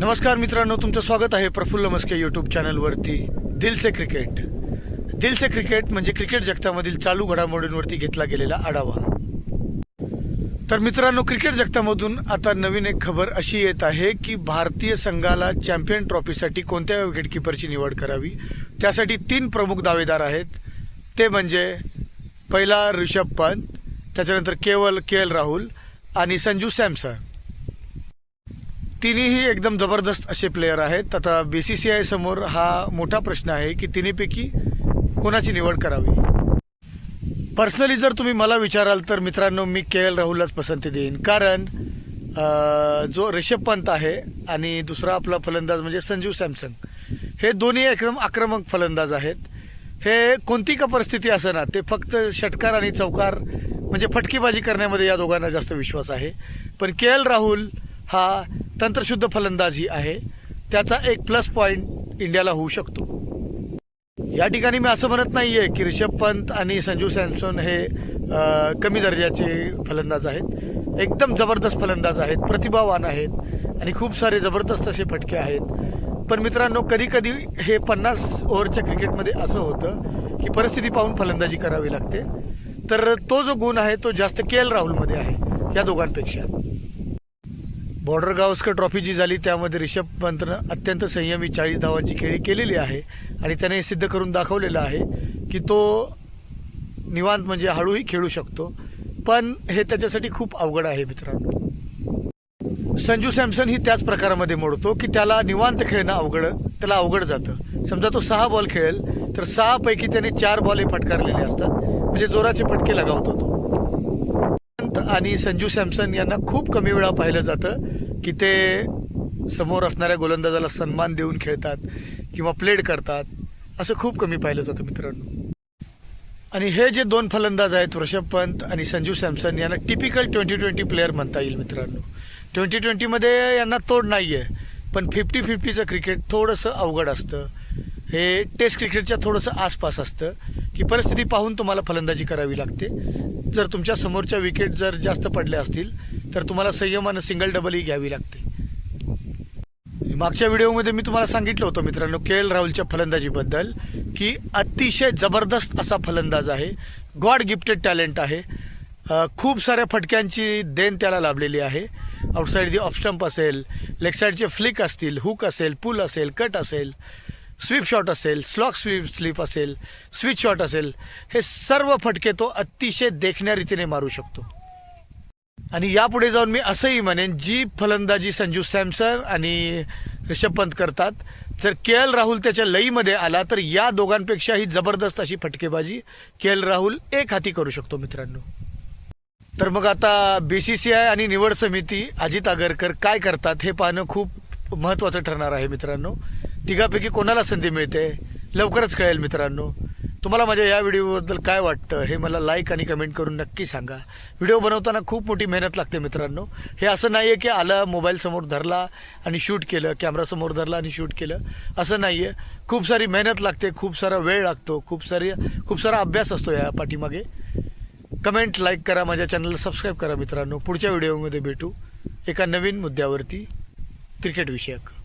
नमस्कार मित्रांनो तुमचं स्वागत आहे प्रफुल्ल मस्के यूट्यूब चॅनलवरती. दिल से क्रिकेट. दिल से क्रिकेट म्हणजे क्रिकेट जगतामधील चालू घडामोडींवरती घेतला गेलेला आढावा. तर मित्रांनो क्रिकेट जगतामधून आता नवीन एक खबर अशी येत आहे की भारतीय संघाला चॅम्पियन ट्रॉफीसाठी कोणत्या विकेटकीपरची निवड करावी? त्यासाठी तीन प्रमुख दावेदार आहेत. ते म्हणजे पहिला ऋषभ पंत त्याच्यानंतर केवल के एल राहुल आणि संजू सॅमसन. तिन्हीही एकदम जबरदस्त असे प्लेयर आहेत. आता बी सी सी आय समोर हा मोठा प्रश्न आहे की तिन्हीपैकी कोणाची निवड करावी? पर्सनली जर तुम्ही मला विचाराल तर मित्रांनो मी के एल राहुललाच पसंती देईन. कारण जो ऋषभ पंत आहे आणि दुसरा आपला फलंदाज म्हणजे संजीव सॅमसंग हे दोन्ही एकदम आक्रमक फलंदाज आहेत. हे कोणती का परिस्थिती असं ना ते फक्त षटकार आणि चौकार म्हणजे फटकेबाजी करण्यामध्ये या दोघांना जास्त विश्वास आहे. पण के एल राहुल हा तंत्रशुद्ध फलंदाजी आहे. त्याचा एक प्लस पॉईंट इंडियाला होऊ शकतो. या ठिकाणी मी असं म्हणत नाही आहे की ऋषभ पंत आणि संजू सॅमसन हे कमी दर्जाचे फलंदाज आहेत. एकदम जबरदस्त फलंदाज आहेत प्रतिभावान आहेत आणि खूप सारे जबरदस्त असे फटके आहेत. पण मित्रांनो कधी कधी हे पन्नास ओव्हरच्या क्रिकेटमध्ये असं होतं की परिस्थिती पाहून फलंदाजी करावी लागते. तर तो जो गुण आहे तो जास्त के एल राहुलमध्ये आहे या दोघांपेक्षा. बॉर्डर गावस्कर ट्रॉफी जी झाली त्यामध्ये रिषभ पंतनं अत्यंत संयमी चाळीस धावांची खेळी केलेली आहे आणि त्याने हे सिद्ध करून दाखवलेलं आहे की तो निवांत म्हणजे हळूही खेळू शकतो. पण हे त्याच्यासाठी खूप अवघड आहे मित्रांनो. संजू सॅमसन ही त्याच प्रकारामध्ये मोडतो की त्याला निवांत खेळणं अवघड त्याला अवघड जातं. समजा तो सहा बॉल खेळेल तर सहापैकी त्याने चार बॉल हे फटकारलेले असतात. म्हणजे जोराचे फटके लगावतो तो. आणि संजू सॅमसन यांना खूप कमी वेळा पाहिलं जातं. की ते समोर असणाऱ्या गोलंदाजाला सन्मान देऊन खेळतात किंवा प्लेड करतात असं खूप कमी पाहिलं जातं मित्रांनो. आणि हे जे दोन फलंदाज आहेत वृषभ पंत आणि संजू सॅमसन यांना टिपिकल ट्वेंटी ट्वेंटी प्लेअर म्हणता येईल मित्रांनो. ट्वेंटी ट्वेंटीमध्ये यांना तोड नाही आहे पण फिफ्टी फिफ्टीचं क्रिकेट थोडंसं अवघड असतं. हे टेस्ट क्रिकेटच्या थोडंसं आसपास असतं. ही परिस्थिती पाहून तुम्हाला फलंदाजी करावी लागते. जर तुमच्या समोरच्या विकेट जर जास्त पडल्या असतील तर तुम्हाला संयमानं सिंगल डबलही घ्यावी लागते. मागच्या व्हिडिओमध्ये मी तुम्हाला सांगितलं होतं मित्रांनो के एल राहुलच्या फलंदाजीबद्दल की अतिशय जबरदस्त असा फलंदाज आहे. गॉड गिफ्टेड टॅलेंट आहे. खूप साऱ्या फटक्यांची देण त्याला लाभलेली आहे. आउटसाईड दी ऑफ स्टंप असेल लेग साईडचे फ्लिक असतील हुक असेल पुल असेल कट असेल स्वीप शॉट असेल स्लॉक स्वीप स्लीप असेल स्विच शॉट असेल हे सर्व फटके तो अतिशय देखण्या रीतीने मारू शकतो. आणि यापुढे जाऊन मी असंही म्हणेन जी फलंदाजी संजू सॅमसन आणि ऋषभ पंत करतात जर के एल राहुल त्याच्या लईमध्ये आला तर या दोघांपेक्षाही जबरदस्त अशी फटकेबाजी के एल राहुल एक हाती करू शकतो मित्रांनो. तर मग आता बी सी सी आय आणि निवड समिती अजित आगरकर काय करतात हे पाहणं खूप महत्त्वाचं ठरणार आहे मित्रांनो. तिघापैकी कोणाला संधी मिळते? लवकरच कळेल मित्रांनो. तुम्हाला माझ्या या व्हिडिओबद्दल काय वाटतं हे मला लाईक आणि कमेंट करून नक्की सांगा. व्हिडिओ बनवताना खूप मोठी मेहनत लागते मित्रांनो. हे असं नाही आहे की आलं मोबाईलसमोर धरला आणि शूट केलं कॅमेरासमोर धरला आणि शूट केलं. असं नाही आहे खूप सारी मेहनत लागते खूप सारा वेळ लागतो खूप सारी खूप सारा अभ्यास असतो या पाठीमागे. कमेंट लाईक करा माझ्या चॅनलला सबस्क्राईब करा मित्रांनो. पुढच्या व्हिडिओमध्ये भेटू एका नवीन मुद्द्यावरती. क्रिकेट विषयक.